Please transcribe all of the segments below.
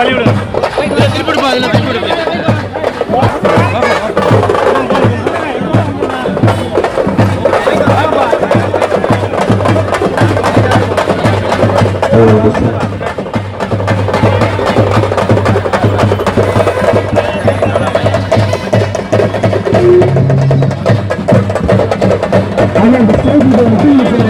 வழி விடுங்க திருப்பிடுப்பா அதில் திருப்பிடுங்க I'm going to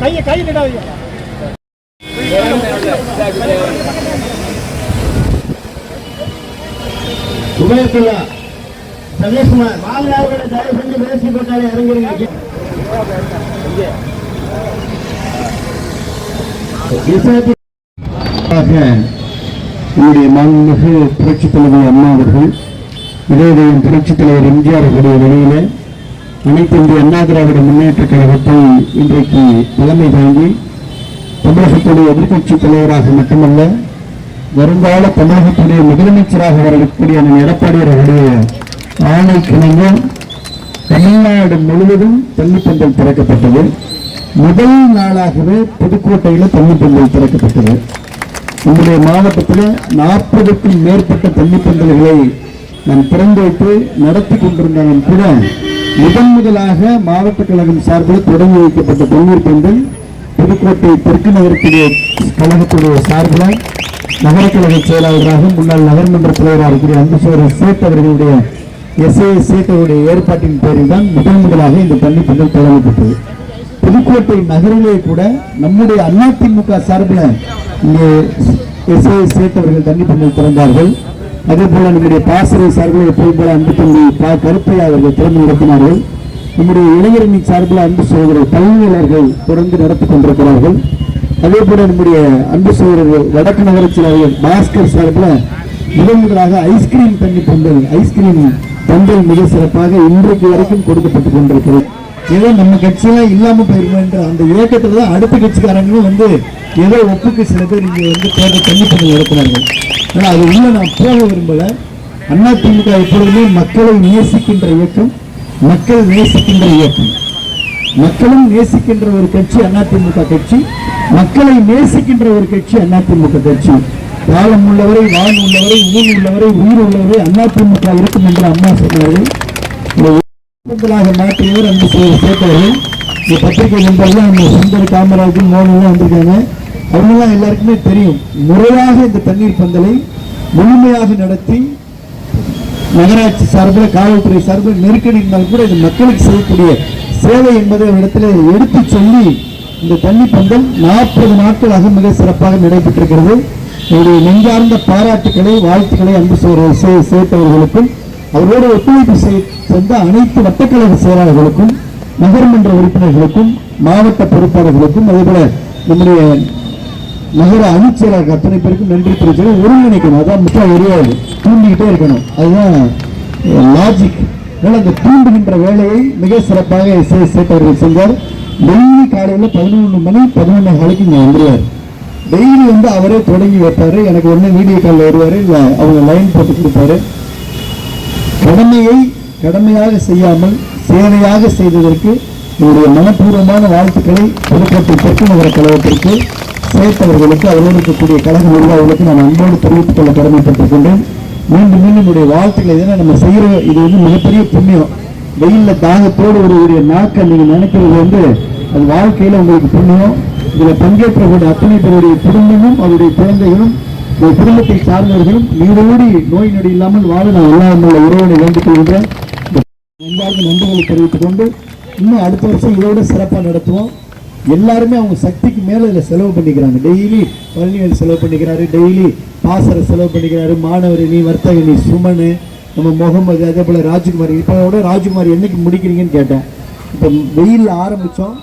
கையை கை கிடாதீங்க உபயதுல்லா சதீஷ்குமார் தயவு செஞ்சு பேசி போட்டாலே இறங்கிருங்க என்னுடைய மாண்புமிகு புரட்சித் தலைவர் அம்மா அவர்கள் இதயம் புரட்சித் தலைவர் எம்ஜிஆர் அவருடைய வழியிலே அனைத்து இந்திய அண்ணா திராவிட முன்னேற்ற கழகத்தை இன்றைக்கு தலைமை தாங்கி தமிழகத்துடைய எதிர்கட்சி தலைவராக மட்டுமல்ல வருங்கால தமிழகத்துடைய முதலமைச்சராக வரக்கூடிய அண்ணன் எடப்பாடி அவர்களுடைய ஆணை கிணங்கும் தமிழ்நாடு முழுவதும் தள்ளிப்பந்தல் திறக்கப்பட்டது. முதல் நாளாகவே புதுக்கோட்டையில் தள்ளிப்பந்தல் திறக்கப்பட்டது. நம்முடைய மாவட்டத்தில் நாற்பதுக்கும் மேற்பட்ட தள்ளிப்பந்தல்களை நான் திறந்து வைத்து நடத்தி கொண்டிருந்தாலும் கூட முதன் முதலாக மாவட்ட கழகம் சார்பில் தொடங்கி வைக்கப்பட்ட பொன்னீர் பந்தல் புதுக்கோட்டை தெற்கு நகரத்திலே கழகத்துடைய சார்பில் நகர கழக செயலாளராக முன்னாள் நகர்மன்ற தலைவராக இருக்கிற அன்பு சோழர் சேட் அவர்களுடைய எஸ்ஏ சேட்டருடைய ஏற்பாட்டின் பேரில் தான் முதன் முதலாக இந்த பள்ளி பந்தல் தொடங்கப்பட்டது. புதுக்கோட்டை நகரிலே கூட நம்முடைய அதிமுக சார்பில் இங்கே எஸ்ஐ சேட் அவர்கள் தண்ணி பந்தல் திறந்தார்கள். அதே போல நம்முடைய பாசறை சார்பில் எப்போது போல அன்பு தம்பி பா கருப்பையா அவர்கள் திறந்து நடத்தினார்கள். நம்முடைய இளைஞரணி சார்பில் அன்பு சோதரர் பழனியாளர்கள் தொடர்ந்து நடத்தி கொண்டிருக்கிறார்கள். அதே போல நம்முடைய அன்பு சோதரர்கள் வடக்கு நகரத்தில் பாஸ்கர் சார்பில் முதன் முதலாக ஐஸ்கிரீம் தண்ணி பந்தல் ஐஸ்கிரீம் பந்தல் மிக சிறப்பாக இன்றைக்கு வரைக்கும் கொடுக்கப்பட்டுக் கொண்டிருக்கிறது. ஏதோ நம்ம கட்சியெல்லாம் இல்லாம போயிருமோ என்ற அந்த இயக்கத்தில் தான் அடுத்த கட்சிக்காரங்களும் வந்து ஏதோ ஒப்புக்கு சில பேர் இங்கே வந்து தேர்தல் தண்ணி பந்தல் நடத்துறாங்க. ஆனா அது உள்ள நான் போக விரும்பல. அதிமுக எப்பொழுதுமே மக்களை நேசிக்கின்ற இயக்கம் மக்கள் நேசிக்கின்ற இயக்கம். மக்களும் நேசிக்கின்ற ஒரு கட்சி அதிமுக கட்சி மக்களை நேசிக்கின்ற ஒரு கட்சி அதிமுக கட்சி. காலம் உள்ளவரை வாழ் உள்ளவரை ஊர் உள்ளவரை உயிர் உள்ளவரை அதிமுக இருக்கும் என்று அம்மா சொன்னார்கள். இந்த மாற்றியவர் அன்பு சே- இந்த பத்திரிகை நண்பர்கள் நம்ம சுந்தர் காமராஜும் மோகன்லாம் வந்திருக்காங்க. அவங்கெல்லாம் எல்லாருக்குமே தெரியும். முறையாக இந்த தண்ணீர் பந்தலை முழுமையாக நடத்தி நகராட்சி சார்பில் காவல்துறை சார்பில் நெருக்கடி இருந்தாலும் கூட இது மக்களுக்கு செய்யக்கூடிய சேவை என்பதை இடத்துல எடுத்து சொல்லி இந்த தண்ணி பந்தல் நாற்பது நாட்களாக மிக சிறப்பாக நடைபெற்றிருக்கிறது. என்னுடைய நெஞ்சார்ந்த பாராட்டுக்களை வாழ்த்துக்களை அன்பு சேர்த்தவர்களுக்கும் அவரோடு ஒத்துழைப்பு செய்- அனைத்து வட்டக்கழக செயலாளர்களுக்கும் நகர்மன்ற உறுப்பினர்களுக்கும் மாவட்ட பொறுப்பாளர்களுக்கும் அதேபோல நம்முடைய நகர அமைச்சராக அத்தனை பேருக்கும் நன்றி தெரிவிச்சு ஒருங்கிணைக்கணும். அதான் முக்கிய எரியாது தூண்டிக்கிட்டே இருக்கணும். அதுதான் லாஜிக் அதனால அந்த தூண்டுகின்ற வேலையை மிக சிறப்பாக எஸ் ஏ சேட்டவர்கள் செஞ்சார். டெய்லி காலையில் பதினொன்று மணி பதினொன்று நாளைக்கு இங்கே வந்துடுவார் டெய்லி வந்து அவரே தொடங்கி வைப்பார். எனக்கு ஒன்று வீடியோ காலில் வருவார். இல்லை அவங்க லைன் போட்டு கொடுப்பாரு. கடமையை கடமையாக செய்யாமல் சேவையாக செய்ததற்கு என்னுடைய மனப்பூர்வமான வாழ்த்துக்களை புதுக்கோட்டை தெற்கு நகர கழகத்திற்கு சேர்த்தவர்களுக்கு அவரோடு இருக்கக்கூடிய கழக நிர்வாகிகளுக்கு நான் அன்போடு தெரிவித்துக் கொள்ள கடமைப்பட்டிருக்கின்றேன். மீண்டும் மீண்டும் என்னுடைய வாழ்த்துக்களை இதெல்லாம் நம்ம செய்கிற இது வந்து மிகப்பெரிய புண்ணியம். வெயில்ல தாகத்தோடு ஒரு நாக்கை நாட்கள் நினைக்கிறது வந்து அது வாழ்க்கையில் உங்களுக்கு புண்ணியம். இதில் பங்கேற்கக்கூடிய அத்தனை பேருடைய குடும்பமும் அவருடைய குழந்தைகளும் குடும்பத்தை சார்ந்தவர்களும் நீரோடி நோய் நொடி இல்லாமல் வாழ நான் எல்லாம் உள்ள உறவினை வேண்டிக் கொள்கிறேன் முன்பார்ந்த நன்றிகளை தெரிவித்துக் கொண்டு இன்னும் அடுத்த வருஷம் இதோட சிறப்பாக நடத்துவோம். எல்லாருமே அவங்க சக்திக்கு மேல இதில் செலவு பண்ணிக்கிறாங்க. டெய்லி பழனிவேல் செலவு பண்ணிக்கிறாரு டெய்லி பாசரை செலவு பண்ணிக்கிறாரு மாணவரணி வர்த்தகனி சுமனு நம்ம முகமது அதே போல் ராஜ்குமார். இப்போ கூட ராஜ்குமார் என்னைக்கு முடிக்கிறீங்கன்னு கேட்டேன். இப்போ வெயிலில் ஆரம்பித்தோம்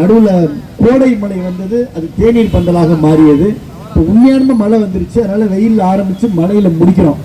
நடுவில் கோடை மழை வந்தது அது தேநீர் பந்தலாக மாறியது. இப்போ உண்மையான மழை வந்துருச்சு. அதனால் வெயில் ஆரம்பித்து மழையில் முடிக்கிறோம்.